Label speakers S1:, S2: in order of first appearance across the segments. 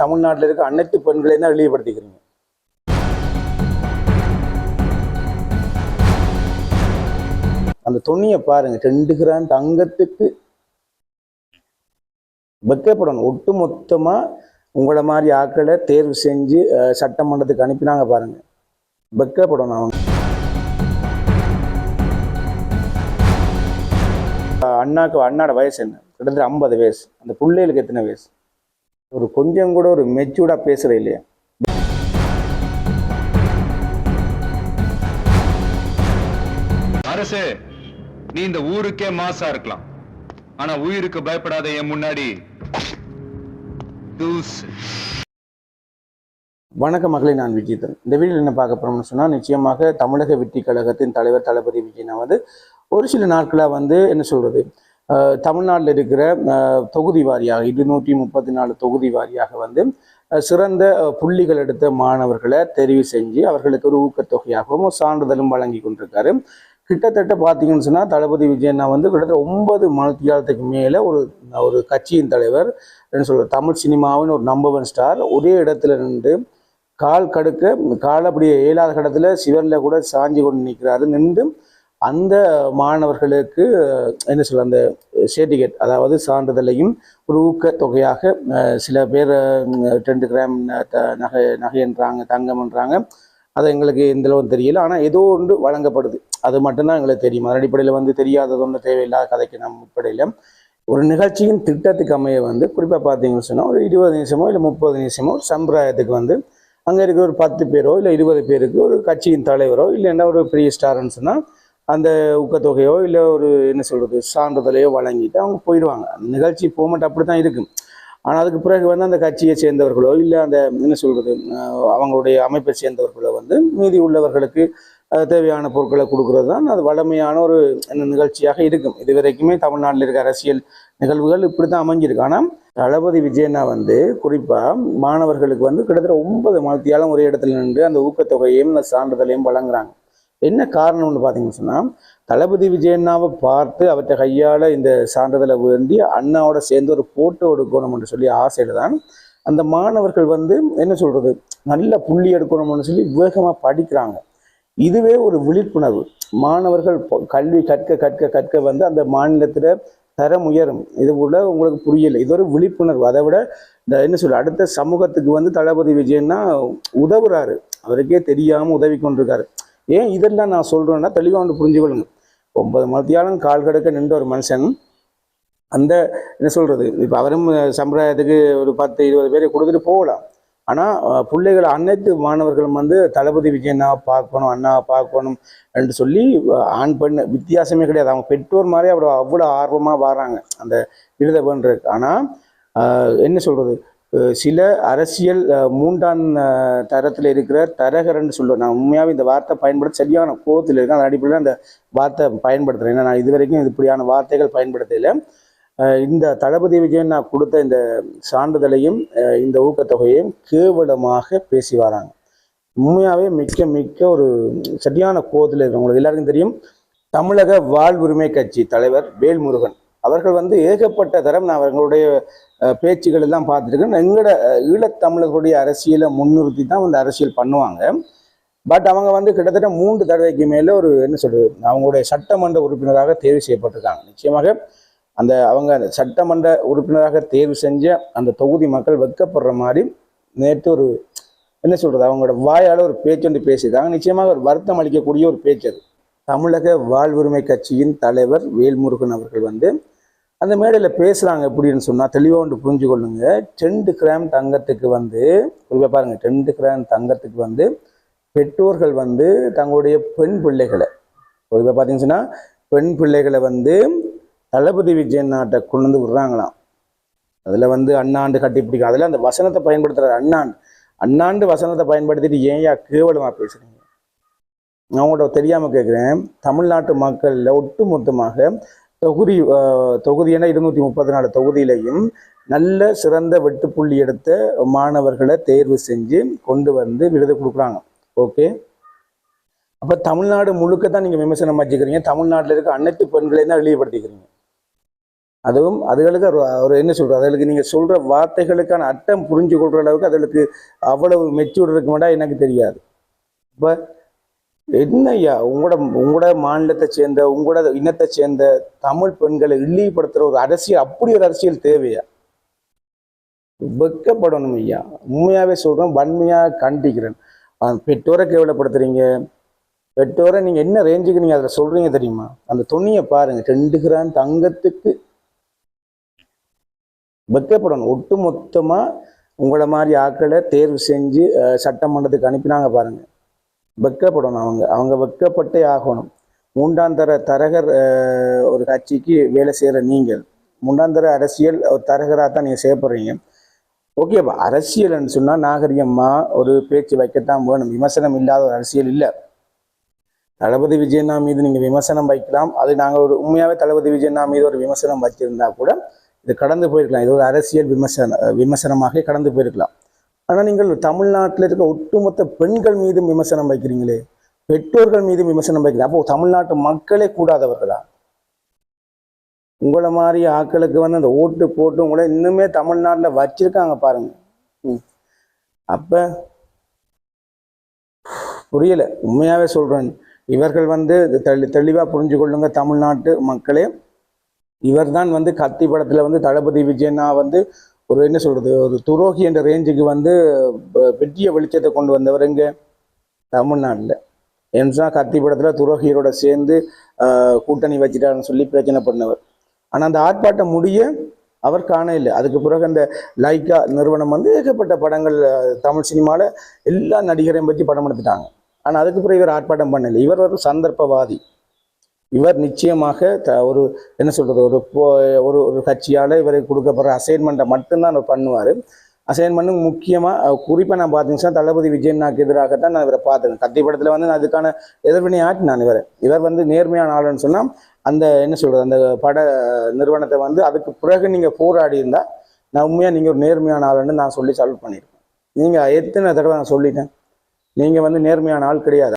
S1: தமிழ்நாட்டில் இருக்க அனைத்து பெண்களையும் தான் இழிவுபடுத்திக்கிறீங்க. அந்த துணியை பாருங்க ரெண்டு கிராம் தங்கத்துக்கு வெக்கப்படணும். ஒட்டு மொத்தமா உங்களை மாதிரி ஆட்களை தேர்வு செஞ்சு சட்டமன்றத்துக்கு அனுப்பினாங்க பாருங்க. வெக்கப்படணும் அவங்க. அண்ணாக்கு அண்ணாட வயசு என்ன? கிட்டத்தட்ட ஐம்பது வயசு. அந்த பிள்ளைகளுக்கு எத்தனை வயசு? ஒரு கொஞ்சம் கூட ஒரு மெச்சூர்டா பேசுற இல்லையா?
S2: அரசே நீ இந்த ஊருக்கே மாசா இருக்கலாம். ஆனா உயிருக்கு பயப்படாத என் முன்னாடி
S1: வணக்க மக்களை நான் விஜயதன் இந்த வீடியோவில் என்ன பார்க்க போறோம்னு சொன்னால் நிச்சயமாக தமிழக வெற்றி கழகத்தின் தலைவர் தளபதி விஜயனை வந்து ஒரு சில நாட்களாக வந்து என்ன சொல்றது அஹ், தமிழ்நாட்டில் இருக்கிற தொகுதி வாரியாக இருநூற்றி முப்பத்தி நாலு தொகுதி வாரியாக வந்து சிறந்த புள்ளிகள் எடுத்த மாணவர்களை தெரிவு செஞ்சு அவர்களுக்கு ஒரு ஊக்கத்தொகையாகவும் சான்றிதழும் வழங்கி கொண்டிருக்காரு. கிட்டத்தட்ட பார்த்தீங்கன்னு சொன்னால் தளபதி விஜயண்ணா வந்து கிட்டத்தட்ட ஒன்பது மணித்தியாலத்துக்கு மேலே ஒரு ஒரு கட்சியின் தலைவர் என்ன சொல்கிற தமிழ் சினிமாவின் ஒரு நம்பர் ஒன் ஸ்டார் ஒரே இடத்துல நின்று கால் கடுக்க கால் அப்படியே ஏழாத கடத்தில் சிவரில் கூட சாஞ்சி கொண்டு நிற்கிறாரு நின்று அந்த மாணவர்களுக்கு என்ன சொல்ல அந்த சர்டிஃபிகேட் அதாவது சான்றிதழையும் ஒரு ஊக்க தொகையாக சில பேர் ரெண்டு கிராம் த- நகை நகைன்றாங்க தங்கம்ன்றாங்க. அது எங்களுக்கு எந்த அளவு தெரியல. ஆனால் ஏதோ ஒன்று வழங்கப்படுது. அது மட்டும்தான் எங்களுக்கு தெரியும். அதன் அடிப்படையில் வந்து தெரியாதது ஒன்று தேவையில்லாத கதைக்கு நம்ம அடிப்படையில் ஒரு நிகழ்ச்சியின் திட்டத்துக்கு அமைய வந்து குறிப்பாக பார்த்தீங்கன்னு சொன்னால் ஒரு இருபது நிமிஷமோ இல்லை முப்பது நிமிஷமோ ஒரு சம்பிரதாயத்துக்கு வந்து அங்கே இருக்கிற ஒரு பத்து பேரோ இல்லை இருபது பேருக்கு ஒரு கட்சியின் தலைவரோ இல்லைன்னா ஒரு பெரிய ஸ்டாருன்னு சொன்னால் அந்த ஊக்கத்தொகையோ இல்லை ஒரு என்ன சொல்கிறது சான்றிதழையோ வழங்கிட்டு அவங்க போயிடுவாங்க. அந்த நிகழ்ச்சி போகமாட்டு அப்படி தான் இருக்கும். ஆனால் அதுக்கு பிறகு வந்து அந்த கட்சியை சேர்ந்தவர்களோ இல்லை அந்த என்ன சொல்கிறது அவங்களுடைய அமைப்பை சேர்ந்தவர்களோ வந்து மீதி உள்ளவர்களுக்கு தேவையான பொருட்களை கொடுக்கறது தான் அது வளமையான ஒரு நிகழ்ச்சியாக இருக்கும். இது வரைக்குமே தமிழ்நாட்டில் இருக்க அரசியல் நிகழ்வுகள் இப்படி தான் அமைஞ்சிருக்கு. ஆனால் தளபதி விஜயனா வந்து குறிப்பாக மாணவர்களுக்கு வந்து கிட்டத்தட்ட ஒன்பது மலத்தியாலும் ஒரே இடத்துல நின்று அந்த ஊக்கத்தொகையையும் அந்த சான்றிதழையும் வழங்குறாங்க. என்ன காரணம்னு பார்த்தீங்கன்னு சொன்னால் தளபதி விஜயண்ணாவை பார்த்து அவற்றை கையால் இந்த சான்றிதழை வேண்டி அண்ணாவோட சேர்ந்து ஒரு ஃபோட்டோ எடுக்கணும்னு சொல்லி ஆசையில் தான் அந்த மாணவர்கள் வந்து என்ன சொல்கிறது நல்ல புள்ளி எடுக்கணும்னு சொல்லி வேகமாக படிக்கிறாங்க. இதுவே ஒரு விழிப்புணர்வு. மாணவர்கள் கல்வி கற்க கற்க கற்க வந்து அந்த மாநிலத்தில் தரம் உயரும். இது கூட உங்களுக்கு புரியலை. இது ஒரு விழிப்புணர்வு. அதை விட இந்த என்ன சொல்ல அடுத்த சமூகத்துக்கு வந்து தளபதி விஜயன்னா உதவுறாரு. அவருக்கே தெரியாமல் உதவி கொண்டிருக்காரு. ஏன் இதெல்லாம் நான் சொல்கிறேன்னா தெளிவாக ஒன்று புரிஞ்சுக்கொள்ளுங்க. ஒன்பது மத்தியாலம் கால் கடக்க நின்ற ஒரு மனுஷன் அந்த என்ன சொல்கிறது இப்போ அவரும் சம்பிரதாயத்துக்கு ஒரு பத்து இருபது பேரை கொடுத்துட்டு போகலாம். ஆனால் பிள்ளைகள் அனைத்து மாணவர்களும் வந்து தளபதி விஜயனா பார்க்கணும் அண்ணா பார்க்கணும் என்று சொல்லி ஆண் பெண் வித்தியாசமே கிடையாது. அவங்க பெற்றோர் மாதிரி அவ்வளோ அவ்வளோ ஆர்வமாக வராங்க அந்த விருதை பண்ணுறதுக்கு ஆனால் என்ன சொல்கிறது சில அரசியல் அஹ், மூன்றாம் தரத்தில் இருக்கிற தரகரன்னு சொல்லுவேன் நான் உண்மையாகவே இந்த வார்த்தை பயன்படுத்த சரியான கோபத்தில் இருக்கேன். அதன் அடிப்படையில் அந்த வார்த்தை பயன்படுத்துகிறேன் ஏன்னா நான் இது வரைக்கும் இப்படியான வார்த்தைகள் பயன்படுத்தல. இந்த தளபதி விஜயன் நான் கொடுத்த இந்த சான்றிதழையும் இந்த ஊக்கத்தொகையையும் கேவலமாக பேசி வராங்க. உண்மையாகவே மிக்க மிக்க ஒரு சரியான கோபத்தில் இருக்கிறவங்களுக்கு எல்லாருக்கும் தெரியும். தமிழக வாழ்வுரிமை கட்சி தலைவர் வேல்முருகன். அவர்கள் வந்து ஏகப்பட்ட தரம் நான் அவர்களுடைய பேச்சுகள் எல்லாம் பார்த்துருக்கேன். எங்களோட ஈழத்தமிழர்களுடைய அரசியலை முன்னிறுத்தி தான் வந்து அரசியல் பண்ணுவாங்க. பட் அவங்க வந்து கிட்டத்தட்ட மூன்று தடவைக்கு மேலே ஒரு என்ன சொல்றது அவங்களுடைய சட்டமன்ற உறுப்பினராக தேர்வு செய்யப்பட்டிருக்காங்க. நிச்சயமாக அந்த அவங்க அந்த சட்டமன்ற உறுப்பினராக தேர்வு செஞ்ச அந்த தொகுதி மக்கள் வெக்கப்படுற மாதிரி நேற்று ஒரு என்ன சொல்றது அவங்களோட வாயால் ஒரு பேச்சு வந்து பேசியிருக்காங்க. நிச்சயமாக ஒரு வருத்தம் அளிக்கக்கூடிய ஒரு பேச்சு அது. தமிழக வாழ்வுரிமை கட்சியின் தலைவர் வேல்முருகன் அவர்கள் வந்து அந்த மேடையில் பேசுகிறாங்க எப்படின்னு சொன்னால் தெளிவாக ஒன்று புரிஞ்சு கொள்ளுங்க ரெண்டு கிராம் தங்கத்துக்கு வந்து குறிப்பாக பாருங்கள் ரெண்டு கிராம் தங்கத்துக்கு வந்து பெற்றோர்கள் வந்து தங்களுடைய பெண் பிள்ளைகளை குறிப்பாக பார்த்தீங்கன்னு பெண் பிள்ளைகளை வந்து தளபதி விஜயன் நாட்டை கொண்டு வந்து விடுறாங்களாம். அதில் வந்து அண்ணாண்டு கட்டி பிடிக்கும் அதில் அந்த வசனத்தை பயன்படுத்துகிற அண்ணாண்டு. அண்ணாண்டு வசனத்தை பயன்படுத்திட்டு ஏன்யா கேவலமாக பேசுகிறீங்க நான் உங்கள்கிட்ட தெரியாமல் கேட்குறேன் தமிழ்நாட்டு மக்களில் ஒட்டுமொத்தமாக தொகுதி அஹ், தொகுதி என இருநூற்றி முப்பத்தி நாலு தொகுதியிலையும் நல்ல சிறந்த வெட்டுப்புள்ளி எடுத்த மாணவர்களை தேர்வு செஞ்சு கொண்டு வந்து விருது கொடுக்குறாங்க. ஓகே? அப்போ தமிழ்நாடு முழுக்க தான் நீங்கள் விமர்சனம் வச்சுக்கிறீங்க. தமிழ்நாட்டில் இருக்க அனைத்து பெண்களையும் தான் வெளியப்படுத்திக்கிறீங்க அதுவும் அதுகளுக்கு ஒரு என்ன சொல்றது? அதுகளுக்கு நீங்க சொல்ற வார்த்தைகளுக்கான அர்த்தம் புரிஞ்சு கொள்ற அளவுக்கு அதுகளுக்கு அவ்வளவு மெச்சூர் இருக்குமாடா எனக்கு தெரியாது. இப்போ என்ன ஐயா உங்களோட உங்களோட மாநிலத்தை சேர்ந்த உங்களோட இனத்தை சேர்ந்த தமிழ் பெண்களை இழிவுபடுத்துற ஒரு அரசியல் அப்படி ஒரு அரசியல் தேவையா? வெக்கப்படணும் ஐயா. உண்மையாவே சொல்றேன் வன்மையா கண்டிக்கிறேன். பெற்றோரை கேவலப்படுத்துறீங்க. பெற்றோரை நீங்க என்ன ரேஞ்சுக்கு நீங்க அதில் சொல்றீங்க தெரியுமா? அந்த துணியை பாருங்க ரெண்டு கிராம் தங்கத்துக்கு வெக்கப்படணும். ஒட்டு மொத்தமா உங்களை மாதிரி ஆட்களை தேர்வு செஞ்சு சட்டமன்றத்துக்கு அனுப்பினாங்க பாருங்க. வெக்கப்படணும் அவங்க. அவங்க வெக்கப்பட்டே ஆகணும். மூன்றாந்தர தரகர் ஒரு கட்சிக்கு வேலை செய்கிற நீங்கள். மூன்றாந்தர அரசியல் ஒரு தரகராக தான் நீங்கள் செய்யப்படுறீங்க ஓகேப்பா அரசியல்னு சொன்னால் நாகரிகமா ஒரு பேச்சு வைக்கத்தான் வேணும். விமர்சனம் இல்லாத ஒரு அரசியல் இல்லை. தளபதி விஜயண்ணா மீது நீங்கள் விமர்சனம் வைக்கலாம். அது நாங்கள் ஒரு உண்மையாகவே தளபதி விஜயண்ணா மீது ஒரு விமர்சனம் வச்சிருந்தா கூட இது கடந்து போயிருக்கலாம். இது ஒரு அரசியல் விமர்சன விமர்சனமாக கடந்து போயிருக்கலாம். ஆனால் நீங்கள் தமிழ்நாட்டில் இருக்க ஒட்டுமொத்த பெண்கள் மீதும் விமர்சனம் வைக்கிறீங்களே? பெற்றோர்கள் மீது விமர்சனம் வைக்கிறீங்க. அப்போ தமிழ்நாட்டு மக்களே கூடாதவர்களா? உங்களை மாதிரி ஆட்களுக்கு வந்து அந்த ஓட்டு போட்டு உங்களை இன்னுமே தமிழ்நாட்டில் வச்சிருக்காங்க பாருங்க. ம். அப்ப புரியல. உண்மையாவே சொல்றேன். இவர்கள் வந்து தெளி தெளிவா புரிஞ்சு கொள்ளுங்க தமிழ்நாட்டு மக்களே. இவர்தான் வந்து கத்தி படத்துல வந்து தளபதி விஜயனா வந்து ஒரு என்ன சொல்றது ஒரு துரோகி என்ற ரேஞ்சுக்கு வந்து ப- வெற்றிய வெளிச்சத்தை கொண்டு வந்தவர் எங்க? தமிழ்நாட்டில். ஏன்னா கத்தி படத்துல துரோகியரோட சேர்ந்து கூட்டணி வச்சுட்டாருன்னு சொல்லி பிரச்சனை பண்ணவர். ஆனால் அந்த ஆர்ப்பாட்டம் முடிய அவர் காண இல்லை. அதுக்கு பிறகு அந்த லைக்கா நிறுவனம் வந்து ஏகப்பட்ட படங்கள் தமிழ் சினிமாவில் எல்லா நடிகரையும் பற்றி படம் எடுத்துட்டாங்க. ஆனால் அதுக்கு பிறகு இவர் ஆர்ப்பாட்டம் பண்ணலை. இவர் ஒரு சந்தர்ப்பவாதி. இவர் நிச்சயமாக த- ஒரு என்ன சொல்கிறது ஒரு போ- ஒரு ஒரு கட்சியால் இவருக்கு கொடுக்கப்படுற அசைன்மெண்ட்டை மட்டும்தான் அவர் பண்ணுவார். அசைன்மெண்ட்டும் முக்கியமாக குறிப்பாக நான் பார்த்தீங்கன்னா தளபதி விஜயனாக்கு எதிராகத்தான் நான் இவரை பார்த்துருக்கேன் கத்தி படத்தில் வந்து நான் அதுக்கான எதிர்வினை ஆட்டினான் இவரை. இவர் வந்து நேர்மையான ஆளுன்னு சொன்னால் அந்த என்ன சொல்கிறது அந்த பட நிறுவனத்தை வந்து அதுக்கு பிறகு நீங்கள் போராடி இருந்தால் நான் உண்மையாக நீங்கள் ஒரு நேர்மையான ஆளுன்னு நான் சொல்லி சால்வ் பண்ணியிருக்கேன் நீங்கள் எத்தனை தடவை நான் சொல்லிட்டேன்? நீங்கள் வந்து நேர்மையான ஆள் கிடையாது.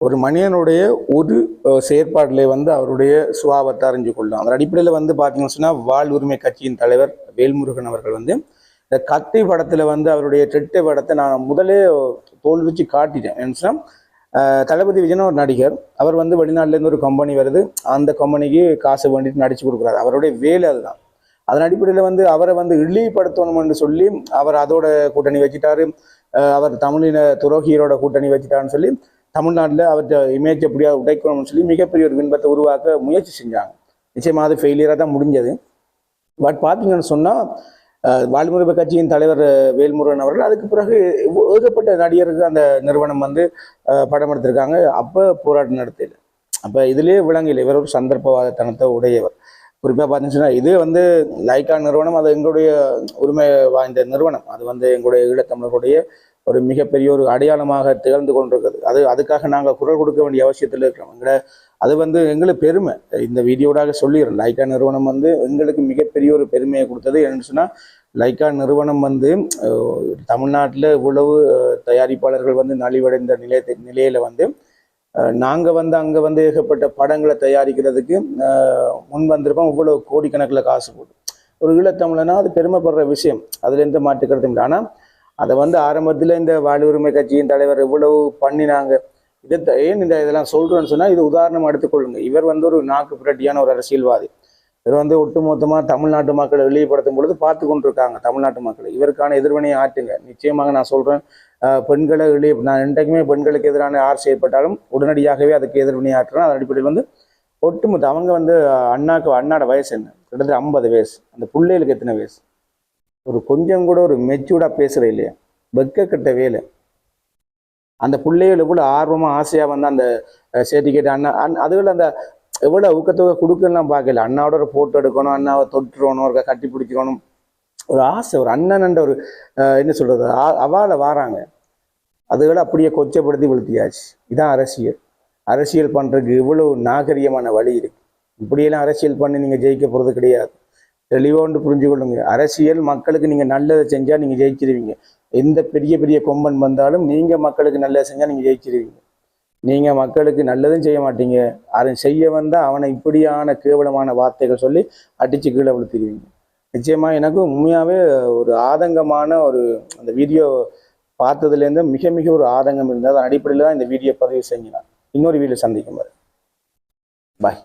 S1: ஒரு மனிதனுடைய ஒரு அஹ், செயற்பாட்டிலே வந்து அவருடைய சுபாவத்தை அறிஞ்சு கொள்ளும். அந்த அடிப்படையில் வந்து பார்த்தீங்கன்னு சொன்னால் வாழ் உரிமை கட்சியின் தலைவர் வேல்முருகன் அவர்கள் வந்து இந்த கத்தி படத்தில் வந்து அவருடைய டெட்டை படத்தை நான் முதலே தோல் வச்சு காட்டிட்டேன். என்ன தளபதி விஜயன் ஒரு நடிகர். அவர் வந்து வெளிநாட்டிலேருந்து ஒரு கம்பெனி வருது. அந்த கம்பெனிக்கு காசு வேண்டிட்டு நடிச்சு கொடுக்குறாரு. அவருடைய வேலை அதுதான். அதன் அடிப்படையில் வந்து அவரை வந்து இழிவுபடுத்தணும்னு சொல்லி அவர் அதோட கூட்டணி வச்சுட்டாரு. அவர் தமிழின துரோகியரோட கூட்டணி வச்சுட்டாருன்னு சொல்லி தமிழ்நாட்டில் அவற்றை இமேஜ் எப்படியாவது உடைக்கணும்னு சொல்லி மிகப்பெரிய ஒரு பின்பத்தை உருவாக்க முயற்சி செஞ்சாங்க. நிச்சயமாக அது ஃபெயிலியராக தான் முடிஞ்சது. பட் பார்த்தீங்கன்னு சொன்னால் வாழ்முறை கட்சியின் தலைவர் வேல்முருகன் அவர்கள் அதுக்கு பிறகு ஏகப்பட்ட நடிகருக்கு அந்த நிறுவனம் வந்து படம் எடுத்திருக்காங்க. அப்போ போராட்டம் நடத்தல அப்போ இதுலேயே விளங்கல இவர் ஒரு சந்தர்ப்பவாதத்தனத்தை உடையவர். குறிப்பாக பார்த்தீங்கன்னா இது வந்து லைக்கா நிறுவனம் அது எங்களுடைய உரிமை வாய்ந்த நிறுவனம். அது வந்து எங்களுடைய ஈழத்தமிழர்களுடைய ஒரு மிகப்பெரிய ஒரு அடையாளமாக திகழ்ந்து கொண்டிருக்கிறது. அது அதுக்காக நாங்கள் குரல் கொடுக்க வேண்டிய அவசியத்தில் இருக்கிறோம். எங்களை அது வந்து எங்களுக்கு பெருமை. இந்த வீடியோடாக சொல்லிடுறோம் லைக்கா நிறுவனம் வந்து எங்களுக்கு மிகப்பெரிய ஒரு பெருமையை கொடுத்தது என்னன்னு சொன்னால் லைக்கா நிறுவனம் வந்து தமிழ்நாட்டில் இவ்வளவு தயாரிப்பாளர்கள் வந்து நலிவடைந்த நிலையத்தை நிலையில் வந்து நாங்கள் வந்து அங்கே வந்து ஏகப்பட்ட படங்களை தயாரிக்கிறதுக்கு முன் வந்திருக்கோம் இவ்வளோ கோடிக்கணக்கில் காசு போட்டு. ஒரு ஈழத்தமிழனா அது பெருமைப்படுற விஷயம். அதில் எந்த மாற்று இல்லை. ஆனால் அதை வந்து ஆரம்பத்தில் இந்த வாழ்வுரிமை கட்சியின் தலைவர் இவ்வளவு பண்ணினாங்க. இதை த- ஏன் இந்த இதெல்லாம் சொல்றேன்னு சொன்னால் இது உதாரணம் எடுத்துக்கொள்ளுங்க இவர் வந்து ஒரு நாக்கு புரட்டியான ஒரு அரசியல்வாதி. இவர் வந்து ஒட்டுமொத்தமாக தமிழ்நாட்டு மக்களை வெளிப்படுத்தும் பொழுது பார்த்து கொண்டிருக்காங்க தமிழ்நாட்டு மக்களை. இவருக்கான எதிர்வினையை ஆற்றுங்க. நிச்சயமாக நான் சொல்றேன் பெண்களை வெளியே நான் என்றைக்குமே பெண்களுக்கு எதிரான யார் செயற்பட்டாலும் உடனடியாகவே அதுக்கு எதிர்வினை ஆற்றுறேன் அதன் அடிப்படையில் வந்து ஒட்டுமொத்த அவங்க வந்து அண்ணாக்கு அண்ணாட வயசு என்ன? கிட்டத்தட்ட ஐம்பது வயசு. அந்த பிள்ளைகளுக்கு எத்தனை வயசு? ஒரு கொஞ்சம் கூட ஒரு மெச்சூர்டாக பேசுகிற இல்லையா? வெக்கக்கட்ட வேலை. அந்த பிள்ளைகள் கூட ஆர்வமாக ஆசையாக வந்து அந்த சர்டிஃபிகேட் அண்ணா அண்ணா அதுகளில் அந்த எவ்வளோ ஊக்கத்தொகை கொடுக்கலாம் பார்க்கல. அண்ணாவோட ஒரு ஃபோட்டோ எடுக்கணும் அண்ணாவை தொட்டுறணும் ஒரு கட்டி பிடிக்கணும். ஒரு ஆசை ஒரு அண்ணன்ன்ற ஒரு அஹ், என்ன சொல்கிறது அவால வாராங்க. அதுகளை அப்படியே கொச்சப்படுத்தி விழுத்தியாச்சு. இதான் அரசியல். அரசியல் பண்ணுறதுக்கு இவ்வளோ நாகரிகமான வழி இருக்குது இப்படியெல்லாம் அரசியல் பண்ணி நீங்கள் ஜெயிக்க போகிறது கிடையாது. தெளிவோண்டு புரிஞ்சு கொள்ளுங்க அரசியல் மக்களுக்கு நீங்கள் நல்லதை செஞ்சால் நீங்கள் ஜெயிச்சிருவீங்க. எந்த பெரிய பெரிய கொம்பன் வந்தாலும் நீங்கள் மக்களுக்கு நல்லதை செஞ்சால் நீங்கள் ஜெயிச்சிருவீங்க. நீங்க மக்களுக்கு நல்லதும் செய்ய மாட்டீங்க. அதை செய்ய வந்தால் அவனை இப்படியான கேவலமான வார்த்தைகள் சொல்லி அடிச்சு கீழே விழுத்திடுவீங்க நிச்சயமா எனக்கு உண்மையாகவே ஒரு ஆதங்கமான ஒரு அந்த வீடியோ பார்த்ததுலேருந்து மிக மிக ஒரு ஆதங்கம் இருந்தது. அதன் அடிப்படையில் தான் இந்த வீடியோ பதிவு செஞ்சினான் இன்னொரு வீடியோ சந்திக்கும் பாய்